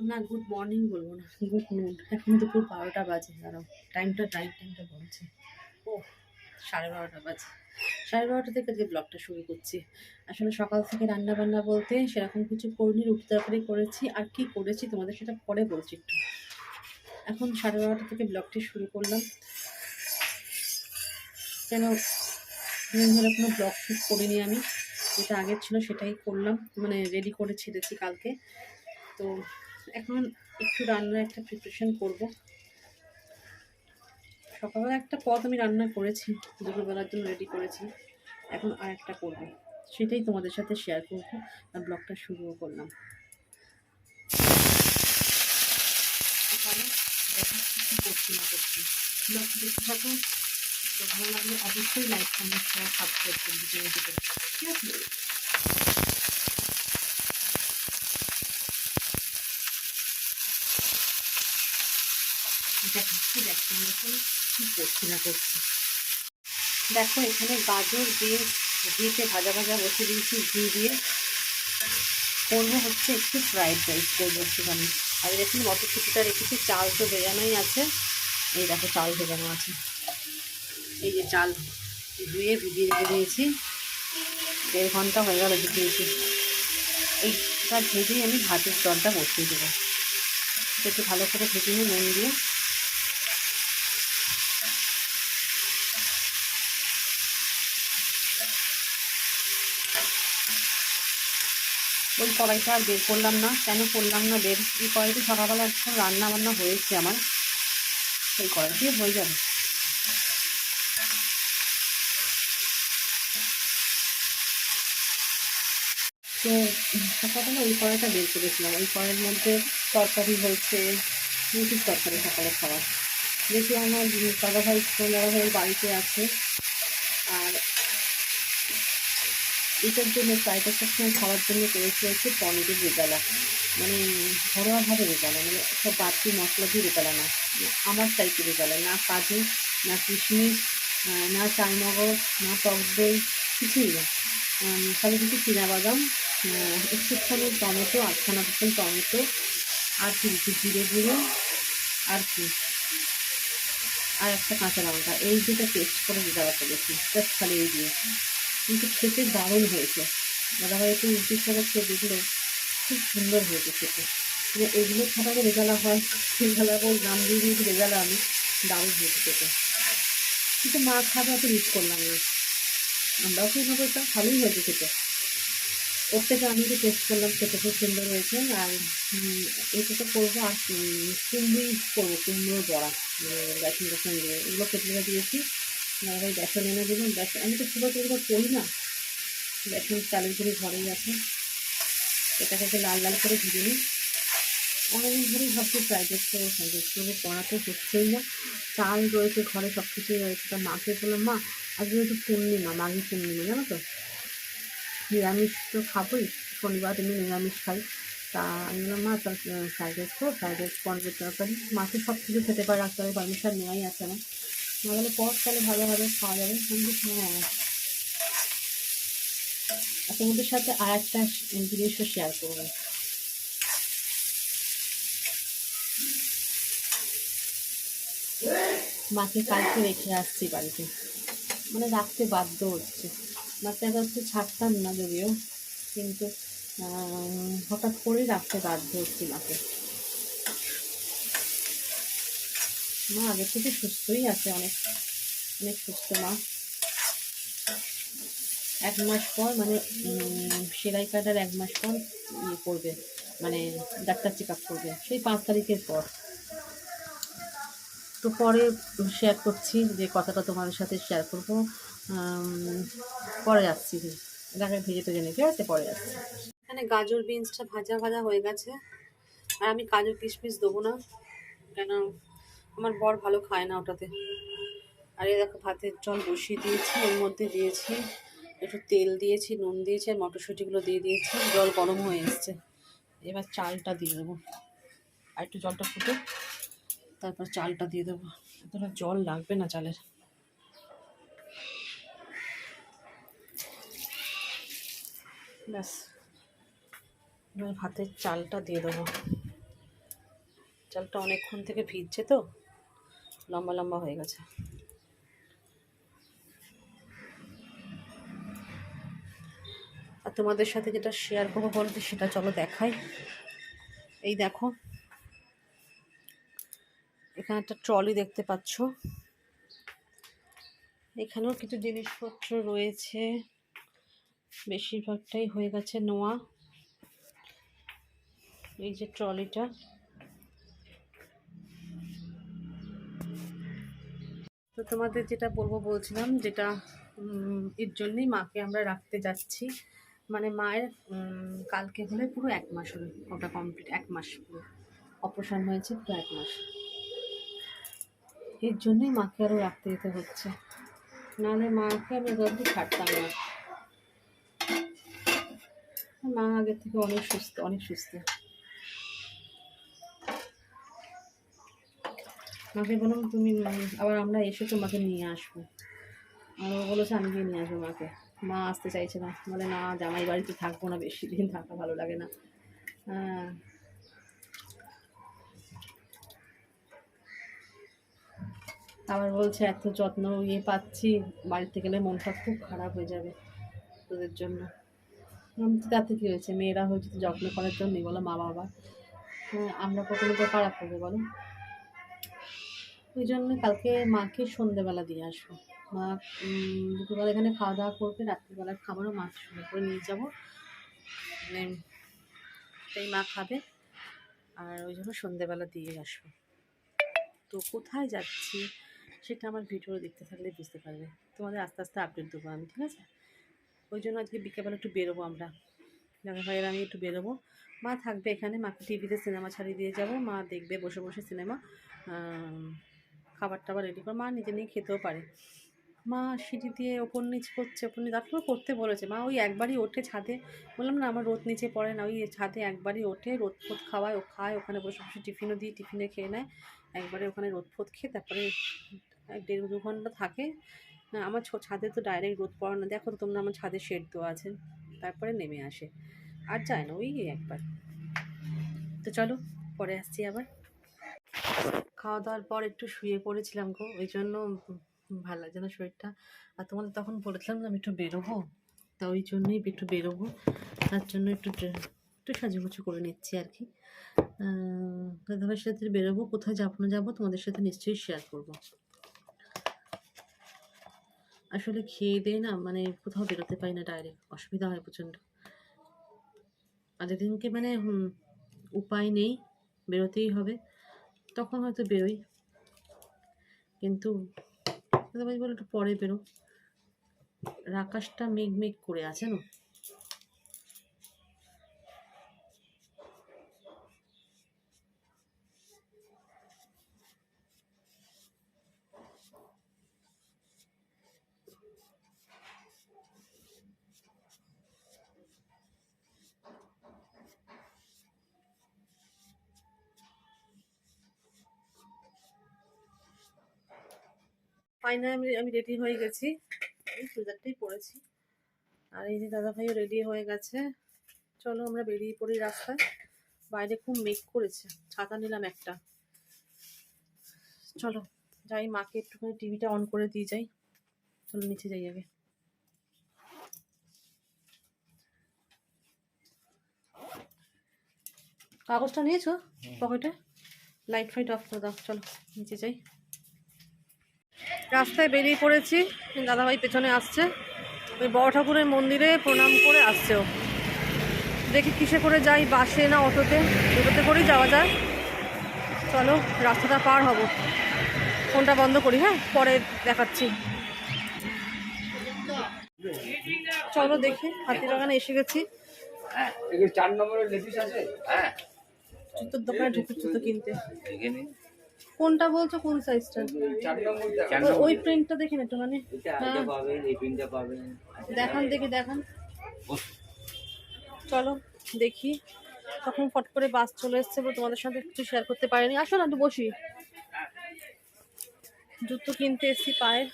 না good morning বলব না। গুড নুন এখন দুপুর বারোটা বাজে, দাঁড়াও। টাইমটা টাইম টাইমটা বলছি। ও সাড়ে বারোটা বাজে। সাড়ে বারোটা থেকে যে ব্লগটা শুরু করছি। আসলে সকাল থেকে রান্না বান্না বলতে সেরকম কিছু করিনি, রুটি তরকারি করেছি। আর কি করেছি তোমাদের সেটা পরে বলছি একটু। এখন সাড়ে বারোটা থেকে ব্লগটি শুরু করলাম। কেন ধরে কোনো ব্লগ শ্যুট করিনি আমি? যেটা আগের ছিল সেটাই করলাম। মানে রেডি করে ছেড়েছি কালকে। তো এখন একটু রান্নার একটা প্রিপারেশন করব। সকালবেলা একটা পদ আমি রান্না করেছি, দুপুরবেলার জন্য রেডি করেছি। এখন আর একটা করব। সেটাই তোমাদের সাথে শেয়ার করব। আর ব্লগটা শুরুও করলাম। করছি না করছি। ব্লগটা দেখতে থাকুন ভালো লাগলে অবশ্যই লাইক কমেন্ট শেয়ার সাবস্ক্রাইব করবে ঠিক আছে? এখন কী করছি না করছি। দেখো, এখানে গাজর দিয়ে ঘিতে ভাজা ভাজা বসে দিয়েছি, ঘি দিয়ে। করব হচ্ছে একটু ফ্রাইড রাইস করব একটুখানি। আর এখানে মটরশুটিটা রেখেছি, চাল তো ভেজানোই আছে। এই দেখো, চাল ভেজানো আছে। এই যে চাল ধুয়ে ভিজিয়ে রেখে দিয়েছি। দেড় ঘণ্টা হয়ে গেল ভিজিয়েছি। এইটা ভেজেই আমি ভাতের জলটা বসিয়ে দেবো। একটু ভালো করে ভেজে নিই নুন দিয়ে ওই কড়াইটা আর বের করলাম না। কেন করলাম না? বের এই কড়াইতে সকালবেলা একদম রান্না বান্না হয়েছে আমার। সেই কড়াইটি হয়ে যাবে। তো সকালবেলা ওই কড়াইটা বের করেছিলাম। ওই কড়াইয়ের মধ্যে তরকারি হয়েছে, রুটির তরকারি সকালে খাওয়া দেখি আমার দাদা ভাই দাদা ভাইয়ের বাড়িতে আছে আর এটার জন্য ফ্রাইড সবসময় খাওয়ার জন্য করেছি হচ্ছে পনিরের রেজালা মানে ঘরোয়াভাবে রেজালা মানে সব বাড়তি মশলা দিয়ে রেজালা না। আমার টাইপের রেজালা না কাজু, না কিশমিশ না চাইমগজ না টক দই, কিছুই না। খালি কিছু বাদাম একটুখানি টমেটো, আটখানা মতন টমেটো, আর কি একটু জিরে গুঁড়ো, আর কি। আর একটা কাঁচা লঙ্কা, এই দুটো পেস্ট করে রেজালা করেছি জাস্ট খালি এই দিয়ে। কিন্তু খেতে দারুণ হয়েছে। দাদাভাই একটু রুটির সাথে খেয়ে দেখল, খুব সুন্দর হয়েছে খেতে। যে এগুলো ছাড়াও রেজালা হয়, রেজালা ওই নাম দিয়ে দিয়েছি রেজালা আমি দারুণ হয়েছে খেতে। কিন্তু মা খাবে অত রিচ করলাম না। আমরাও খেয়ে এটা, ভালোই হয়েছে খেতে। ওর থেকে আমি একটু টেস্ট করলাম, খেতে খুব সুন্দর হয়েছে। আর এটা তো করব আর কুমড়ি করব কুমড়োর বড়া মানে বেসন টেসন দিয়ে। এগুলো কেটে দিয়েছি। দাদাভাই বেসন এনে দিলাম বেসন আমি তো একটা এগুলো করি না। বেসন চালের গুঁড়ি ঘরেই আছে। এটাকে লাল লাল করে ভেজে নিই। অনেকদিন ধরেই ভাবছি ফ্রাইড রাইস করব করা তো হচ্ছেই না। চাল রয়েছে ঘরে সব কিছুই রয়েছে। তা মাকে বললাম, মা, আজকে একটু পূর্ণিমা মাঘী পূর্ণিমা, জানো তো? নিরামিষ তো খাবোই। শনিবার এমনি নিরামিষ খাই। তা আমি বললাম, মা তার ফ্রাইড রাইস করো ফ্রাইড রাইস পনিরের তরকারি। মাকে সব কিছু খেতে পারে পারে পারমিশন নেওয়াই আছে আমার। না গেলে পর তাহলে ভালোভাবে খাওয়া যাবে বলছি, হ্যাঁ তোমাদের সাথে আর একটা জিনিসও শেয়ার করব। মাকে কালকে রেখে আসছি বাড়িতে। মানে রাখতে বাধ্য হচ্ছে। মাকে কাছে ছাড়তাম না যদিও কিন্তু হঠাৎ করেই রাখতে বাধ্য হচ্ছি মাকে। মা আগে থেকে সুস্থই আছে অনেক অনেক সুস্থ মা। এক মাস পর মানে সেলাই কাটার এক মাস পর ইয়ে করবে মানে ডাক্তার চেক আপ করবে, সেই পাঁচ তারিখের পর। তো পরে শেয়ার করছি যে কথাটা তোমাদের সাথে শেয়ার করব। পরে আসছি এটাকে ভেজে টেজে নিই। ঠিক আছে? পরে যাচ্ছি এখানে গাজর বিনসটা ভাজা ভাজা হয়ে গেছে। আর আমি কাজু কিশমিশ দেবো না। কেন? আমার বর ভালো খায় না ওটাতে। আর এই দেখো ভাতের জল বসিয়ে দিয়েছি ওর মধ্যে দিয়েছি একটু তেল দিয়েছি, নুন দিয়েছি আর মটরশুঁটিগুলো দিয়ে দিয়েছি, জল গরম হয়ে এসছে। এবার চালটা দিয়ে দেবো। আর একটু জলটা ফুটে তারপর চালটা দিয়ে দেবো। এতটা জল লাগবে না চালের। ব্যাস ভাতের চালটা দিয়ে দেবো। চালটা অনেকক্ষণ থেকে ভিজছে তো। লম্বা লম্বা হয়ে গেছে। আর তোমাদের সাথে যেটা শেয়ার করব বলতে সেটা চলো দেখাই। এই দেখো। এখানে একটা ট্রলি দেখতে পাচ্ছ। এখানেও কিছু জিনিসপত্র রয়েছে। বেশিরভাগটাই হয়ে গেছে নোয়া। এই যে ট্রলিটা তো তোমাদের যেটা বলব, বলছিলাম যেটা এর জন্যই মাকে আমরা রাখতে যাচ্ছি। মানে মায়ের কালকে হলে পুরো এক মাস হলো, ওটা কমপ্লিট এক মাস পুরো। অপারেশন হয়েছে পুরো এক মাস। এর জন্যই মাকে আরও রাখতে যেতে হচ্ছে। নাহলে মাকে আমি জলদি ছাড়তাম না। মা আগের থেকে অনেক সুস্থ অনেক সুস্থ। মাকে বললাম, তুমি আবার আমরা এসে তোমাকে নিয়ে আসব। আর ও বলেছে, আমি গিয়ে নিয়ে আসব মাকে। মা আসতে চাইছে না। বলে, না, জামাই বাড়িতে থাকব না বেশি দিন, থাকা ভালো লাগে না। হ্যাঁ। আবার বলছে, এত যত্ন ইয়ে পাচ্ছি, বাড়িতে গেলে মনটা খুব খারাপ হয়ে যাবে তোদের জন্য। তাতে কী হয়েছে? মেয়েরা হয়েছে তো যত্ন করার জন্যই বলো মা বাবা হ্যাঁ আমরা কখনো তো খারাপ হবে বলো। ওই জন্য কালকে মাকে সন্ধেবেলা দিয়ে আসব। মা দুপুরবেলা এখানে খাওয়া দাওয়া করবে, রাত্রিবেলার খাবারও মাকে সঙ্গে করে নিয়ে যাব। মানে সেই মা খাবে আর ওই জন্য সন্ধেবেলা দিয়ে আসব। তো কোথায় যাচ্ছি সেটা আমার ভিডিও দেখতে থাকলে বুঝতে পারবে। তোমাদের আস্তে আস্তে আপডেট দেবো আমি, ঠিক আছে? ওই জন্য আজকে বিকেলবেলা একটু বেরোবো আমরা। দাদা ভাইয়ের আমি একটু বেরোবো। মা থাকবে এখানে, মাকে টিভিতে সিনেমা ছাড়িয়ে দিয়ে যাব। মা দেখবে বসে বসে সিনেমা। খাবার টাবার রেডি করে মা নিজে নিয়ে খেতেও পারে। মা সিঁড়ি দিয়ে ওপর নিচ করছে ওপর নিচ ডাক্তারও করতে বলেছে। মা ওই একবারই ওঠে ছাদে। বললাম না আমার রোদ নিচে পড়ে না ওই ছাদে একবারই ওঠে রোদ ফোদ খাওয়ায় ও খায় ওখানে বসে বসে টিফিনও দিই টিফিনে খেয়ে নেয়। একবারে ওখানে রোদ ফোদ খেয়ে তারপরে এক দেড় দু ঘণ্টা থাকে। না, আমার ছাদে তো ডাইরেক্ট রোদ পড়ে না। দেখো তোমরা আমার ছাদে শেড দেওয়া আছে। তারপরে নেমে আসে। আর যায় না ওই একবার। তো চলো পরে আসছি আবার। খাওয়া দাওয়ার পর একটু শুয়ে পড়েছিলাম গো, ওই জন্য ভালো লাগছে না শরীরটা। আর তোমাদের তখন বলেছিলাম যে আমি একটু বেরোবো, তা ওই জন্যই একটু বেরোবো। তার জন্য একটু একটু সাজুগুজু করে নিচ্ছি আর কি। দাদাভাইয়ের সাথে বেরোবো, কোথায় যাব, না যাব তোমাদের সাথে নিশ্চয়ই শেয়ার করব। আসলে খেয়ে দিয়ে না মানে কোথাও বেরোতে পারি না ডাইরেক্ট অসুবিধা হয় প্রচণ্ড। আর যেদিনকে মানে উপায় নেই, বেরোতেই হবে। তখন হয়তো বেরোই। কিন্তু দাদাভাই বলে একটু পরে বেরো। আকাশটা মেঘ মেঘ করে আছে না? ফাইনালি আমি আমি রেডি হয়ে গেছি। এই চুড়িদারটাই পরেছি। আর এই যে দাদা ভাইও রেডি হয়ে গেছে। চলো আমরা বেরিয়ে পড়ি রাস্তায়। বাইরে খুব মেঘ করেছে। ছাতা নিলাম একটা। চলো যাই মাকে একটুখানি টিভিটা অন করে দিয়ে যাই। চলো নিচে যাই আগে। কাগজটা নিয়েছো? পকেটে? লাইট ফাইট অফ করে দাও। চলো নিচে যাই। রাস্তায় বেরিয়ে পড়েছি দাদাভাই পেছনে আসছে। ওই বড় ঠাকুরের মন্দিরে প্রণাম করে আসছে ও। দেখি কিসে করে যাই বাসে না অটোতে? দুটোতে করেই যাওয়া যায়। চলো রাস্তাটা পার হব। ফোনটা বন্ধ করি হ্যাঁ? পরে দেখাচ্ছি। চলো দেখি হাতিবাগানে এসে গেছি। চার নম্বরের লেডিস আছে? হ্যাঁ জুতোর দোকানে ঢুকে জুতো কিনতে। কোনটা বলছো কোন সাইজটা ওই- প্রিন্টটা দেখি না একটু মানে হ্যাঁ। দেখান দেখি দেখান। চলো দেখি। তখন ফট করে বাস চলে এসছে তোমাদের সাথে কিছু শেয়ার করতে পারিনি। আসো না একটু বসি। জুতো কিনতে এসছি পায়ের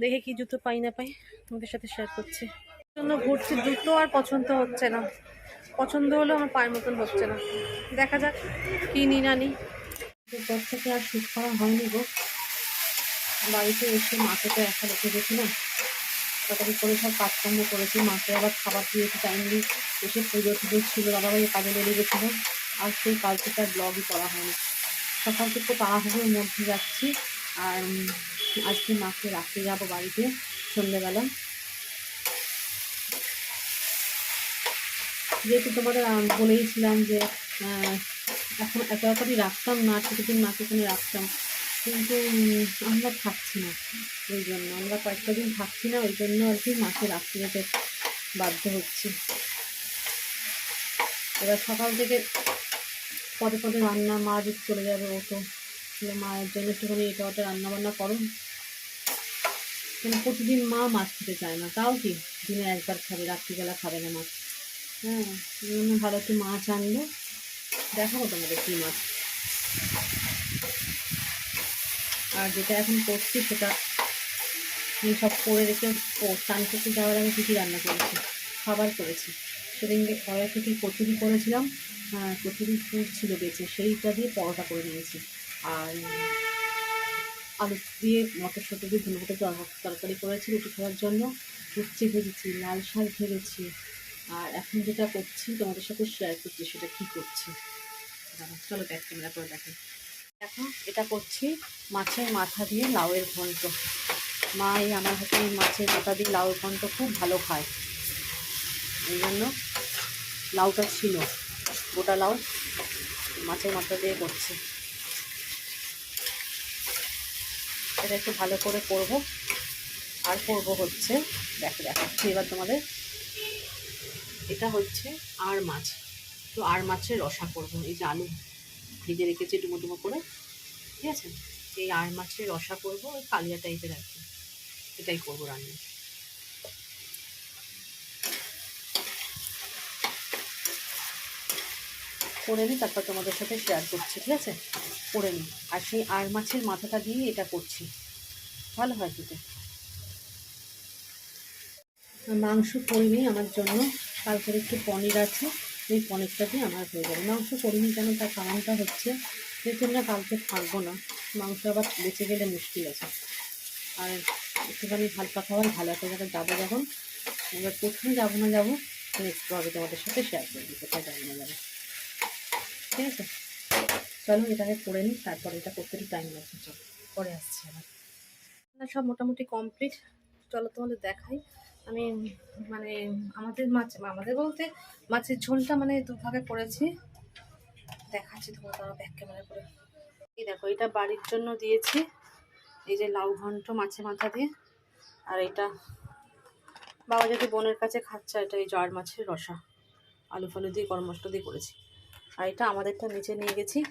দেখে কি জুতো পাই না পাই তোমাদের সাথে শেয়ার করছি। জন্য ঘুরছি জুতো আর পছন্দ হচ্ছে না। পছন্দ হলেও আমার পায়ের মতন হচ্ছে না। দেখা যাক কিনি না নি। এরপর থেকে আর শ্যুট করা হয়নি গো। বাড়িতে এসে মাকে তো একা রেখে না, তাড়াতাড়ি করে সব কাজকর্ম করেছি। মাকে আবার খাবার দিয়েছি টাইমলি এসে পুজো টুজো ছিল, দাদাভাই কাজে লেগে গেছিল। আর সেই থেকে আর ব্লগই করা হয়নি। সকাল থেকে তাড়াহুড়োর মধ্যে যাচ্ছি। আর আজকে মাকে রাখতে যাব বাড়িতে সন্ধ্যেবেলা যেহেতু তোমাদের বলেইছিলাম যে এখন এত এতটাই রাখতাম না কিছুদিন মাকে এখানে রাখতাম। কিন্তু আমরা থাকছি না ওই জন্য। আমরা কয়েকটা দিন থাকছি না, ওই জন্য আর কি মাকে রাখতে যেতে বাধ্য হচ্ছি। এবার সকাল থেকে পদে পদে রান্না, মা যদি চলে যাবে ও তো মায়ের জন্য একটুখানি এটা ওটা রান্না বান্না করো। মানে প্রতিদিন মা মাছ খেতে চায় না। তাও কি? দিনে একবার খাবে, রাত্রিবেলা খাবে না মাছ। হ্যাঁ ভালো একটু মাছ আনলো দেখাবো তোমাদের কী মাছ। আর যেটা এখন করছি সেটা আমি সব করে রেখে ও স্নান করতে যাওয়ার আমি কী রান্না করেছি, খাবার করেছি। সেদিনকে কড়াই থেকে কচুরি করেছিলাম হ্যাঁ কচুরি ফুল ছিল বেঁচে, সেইটা দিয়ে পরোটা করে নিয়েছি। আর আলু দিয়ে মটরশুঁটি দিয়ে ধনে পাতা তরকারি করেছি রুটি খাওয়ার জন্য। উচ্ছে ভেজেছি, লাল শাক ভেজেছি। আর এখন যেটা করছি তোমাদের সাথে শেয়ার করছি সেটা কী করছি। দাঁড়াও, চলো ব্যাক ক্যামেরা করে দেখো এখন এটা করছি মাছের মাথা দিয়ে লাউয়ের ঘন্ট। মা এই আমার হাতে মাছের মাথা দিয়ে লাউয়ের ঘন্ট খুব ভালো খায়। এই জন্য লাউটা ছিল। গোটা লাউ মাছের মাথা দিয়ে করছি। এটা একটু ভালো করে করব। আর করব হচ্ছে দেখো দেখাচ্ছি এবার তোমাদের। এটা হচ্ছে আর মাছ। তো আর মাছের রসা করব এই যে আলু ভেজে রেখেছি ডুমো ডুমো করে, ঠিক আছে? এই আর মাছের রসা করব, ওই কালিয়া টাইপের আর কি। এটাই করব রান্না। করে নিই, তারপর তোমাদের সাথে শেয়ার করছি, ঠিক আছে? করে নিই। আর সেই আর মাছের মাথাটা দিয়ে এটা করছি। ভালো হয় খেতে। মাংস করিনি আমার জন্য তারপরে একটু পনির আছে। এই পনিরটা দিয়ে আমার হয়ে যাবে। মাংস করিনি কেন? তার কারণটা হচ্ছে যেহেতু আমরা কালকে থাকব না। মাংস আবার বেঁচে গেলে মুশকিল আছে। আর একটুখানি হালকা খাবার ভালো একটা জায়গায় যাব যখন। এবার কোথায় যাব না যাব নেক্সট হবে তোমাদের সাথে শেয়ার করে দিই কোথায় যাব না যাব। ঠিক আছে? চলো, এটাকে করে নিই, তারপর এটা করতে একটু টাইম লাগবে। চলো, পরে আসছি আবার। সব মোটামুটি কমপ্লিট চলো তোমাদের দেখাই। আমি মানে আমাদের মাছ, আমাদের বলতে মাছের ঝোলটা মানে দুভাগে করেছি। দেখাচ্ছি তোমার তারা ব্যাক ক্যামেরা করে। এই দেখো, এটা বাড়ির জন্য দিয়েছি। এই যে লাউ ঘন্ট মাছের মাথা দিয়ে। আর এটা বাবা যদি বোনের কাছে খাচ্ছে, এটা এই জার মাছের রসা। আলু ফালু দিয়ে, গরম মশলা দিয়ে করেছি। আর এটা আমাদেরটা নিচে নিয়ে গেছি।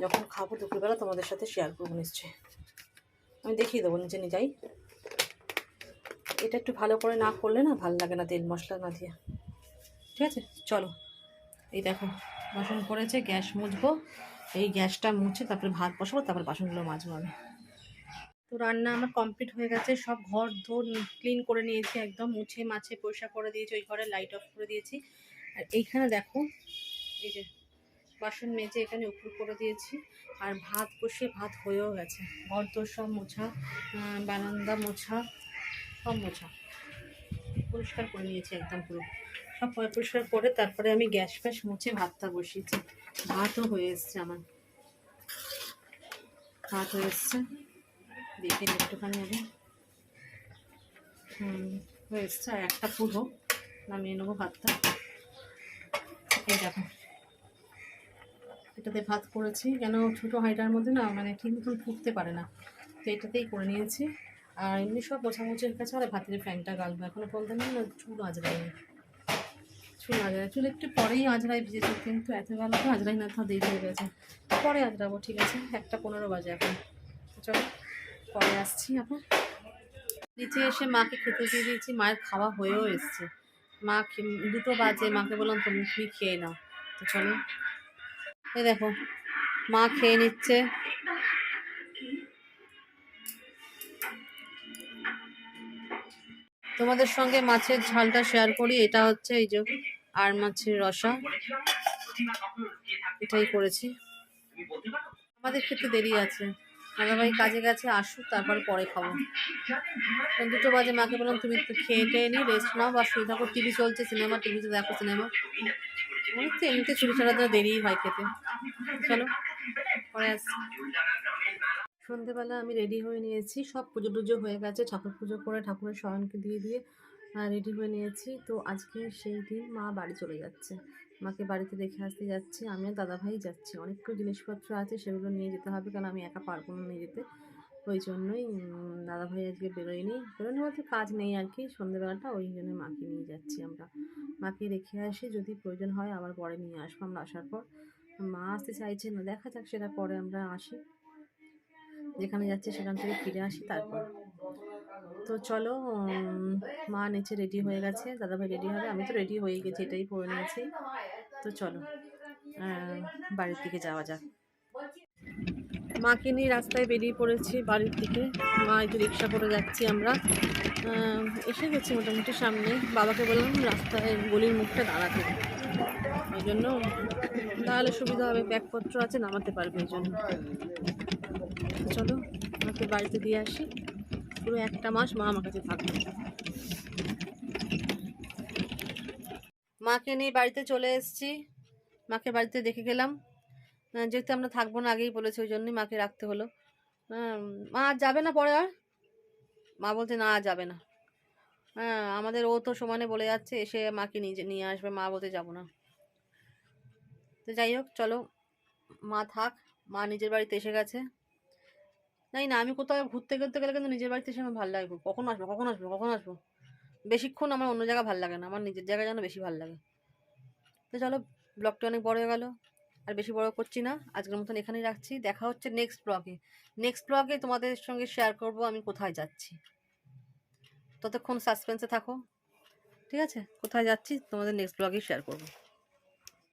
যখন খাব দুপুরবেলা তোমাদের সাথে শেয়ার করব নিশ্চয়ই। আমি দেখিয়ে দেবো, নিচে নিয়ে যাই। এটা একটু ভালো করে না করলে না ভালো লাগে না তেল মশলা না দিয়ে। ঠিক আছে? চলো। এই দেখো, বাসন করেছে, গ্যাস মুছবো। এই গ্যাসটা মুছে তারপরে ভাত বসাবো, তারপর বাসনগুলো মাজবো আমি। তো রান্না আমার কমপ্লিট হয়ে গেছে, সব ঘর ধর ক্লিন করে নিয়েছি একদম, মুছে মাছে পরিষ্কার করে দিয়েছি, ওই ঘরে লাইট অফ করে দিয়েছি। আর এইখানে দেখো, এই যে বাসন মেজে এখানে উপর করে দিয়েছি, আর ভাত বসিয়ে ভাত হয়েও গেছে। ঘর তো সব মোছা বারান্দা মোছা সব মোছা। পরিষ্কার করে নিয়েছি একদম পুরো। সব পরিষ্কার করে তারপরে আমি গ্যাস ফ্যাস মুছে ভাতটা বসিয়েছি। ভাতও হয়ে এসছে আমার। ভাত হয়ে এসছে। দেখে একটুখানি আগে। হুম, হয়ে এসছে। আর একটা পুরো। নামিয়ে নেব ভাতটা। এই দেখো। এটাতে ভাত করেছি। কেন ছোটো হাঁড়িটার মধ্যে না মানে ঠিক মতন ফুটতে পারে না। তো এটাতেই করে নিয়েছি। আর এমনি সব মোছামুছি হয়ে গেছে আর ভাতের ফ্যানটা গালবো। এখনও পর্যন্ত না চুল আজরাইনি চুল আজরাই চুল একটু পরেই আজরাই ভিজেছে, কিন্তু এত বেলা তো আজরাই না তো দেরি হয়ে গেছে। পরে আজরাবো ঠিক আছে? একটা পনেরো বাজে এখন। চলো, পরে আসছি এখন। নিচে এসে মাকে খেতে দিয়ে দিয়েছি, মায়ের খাওয়া হয়েও এসছে। মা দুটো বাজে, মাকে বললাম তুমি তুমি খেয়ে নাও। তো চলো। এই দেখো, মা খেয়ে নিচ্ছে। তোমাদের সঙ্গে মাছের ঝালটা শেয়ার করি। এটা হচ্ছে এই যে আর মাছের রসা। এটাই করেছি। আমাদের খেতে দেরি আছে। দাদাভাই কাজে গেছে, আসুক, তারপর পরে খাব। দুটো বাজে, মাকে বললাম, তুমি একটু খেয়ে টেয়ে নি রেস্ট নাও বা শুয়ে থাকো। টিভি চলছে সিনেমা টিভিতে দেখো সিনেমা অনেক তো এমনিতে ছুটি ছাড়া দেরিই হয় খেতে। চলো, পরে আসছি। সন্ধেবেলা আমি রেডি হয়ে নিয়েছি। সব পুজো টুজো হয়ে গেছে। ঠাকুর পুজো করে ঠাকুরের শয়নকে দিয়ে দিয়ে রেডি হয়ে নিয়েছি। তো আজকে সেই দিন মা বাড়ি চলে যাচ্ছে। মাকে বাড়িতে রেখে আসতে যাচ্ছি। আমি আর দাদাভাই যাচ্ছি। অনেকগুলো জিনিসপত্র আছে, সেগুলো নিয়ে যেতে হবে, কারণ আমি একা পারব না নিয়ে যেতে। ওই জন্যই দাদাভাই আজকে বেরোয়নি। বেরোয়নি বলতে কাজ নেই আর কি। সন্ধেবেলাটা ওই জন্য মাকে নিয়ে যাচ্ছি আমরা। মাকে রেখে আসি, যদি প্রয়োজন হয় আবার পরে নিয়ে আসব। আমরা আসার পর মা আসতে চাইছে না। দেখা যাক সেটা পরে আমরা আসি। যেখানে যাচ্ছি সেখান থেকে ফিরে আসি তারপর। তো চলো মা নিচে রেডি হয়ে গেছে, দাদাভাই রেডি হবে, আমি তো রেডি হয়ে গেছি, এটাই পরে নিয়েছি। তো চলো বাড়ির দিকে যাওয়া যাক। মাকে নিয়ে রাস্তায় বেরিয়ে পড়েছি বাড়ির দিকে। মা একটু রিক্সা করে যাচ্ছি আমরা। এসে গেছি মোটামুটি সামনে। বাবাকে বললাম, রাস্তায় গলির মুখটা দাঁড়াতে। ওই জন্য তাহলে সুবিধা হবে, ব্যাগপত্র আছে, নামাতে পারবে ওই জন্য। চলো আমাকে বাড়িতে দিয়ে আসি। পুরো একটা মাস মা আমার কাছে থাকবে। মাকে নিয়ে বাড়িতে চলে এসেছি। মাকে বাড়িতে দেখে গেলাম। যেহেতু আমরা থাকব না আগেই বলেছি, ওই জন্যই মাকে রাখতে হলো। মা আর যাবে না পরে আর? মা বলছে, না যাবে না। হ্যাঁ আমাদের ও তো সমানে বলে যাচ্ছে, এসে মাকে নিয়ে নিয়ে আসবে। মা বলতে যাব না। তো যাই হোক, চলো। মা থাক, মা নিজের বাড়িতে এসে গেছে। জানি না, আমি কোথাও ঘুরতে ঘুরতে গেলে কিন্তু নিজের বাড়িতে এসে আমার ভালো লাগবে। কখন আসব কখন আসব কখন আসব? বেশিক্ষণ আমার অন্য জায়গা ভালো লাগে না, আমার নিজের জায়গায় যেন বেশি ভালো লাগে। তো চলো ব্লগটা অনেক বড় হয়ে গেল, আর বেশি বড় করছি না। আজকের মতন এখানেই রাখছি। দেখা হচ্ছে নেক্সট ব্লগে নেক্সট ব্লগে তোমাদের সঙ্গে শেয়ার করব আমি কোথায় যাচ্ছি। ততক্ষণ সাসপেন্সে থাকো। ঠিক আছে? কোথায় যাচ্ছি তোমাদের নেক্সট ব্লগেই শেয়ার করব।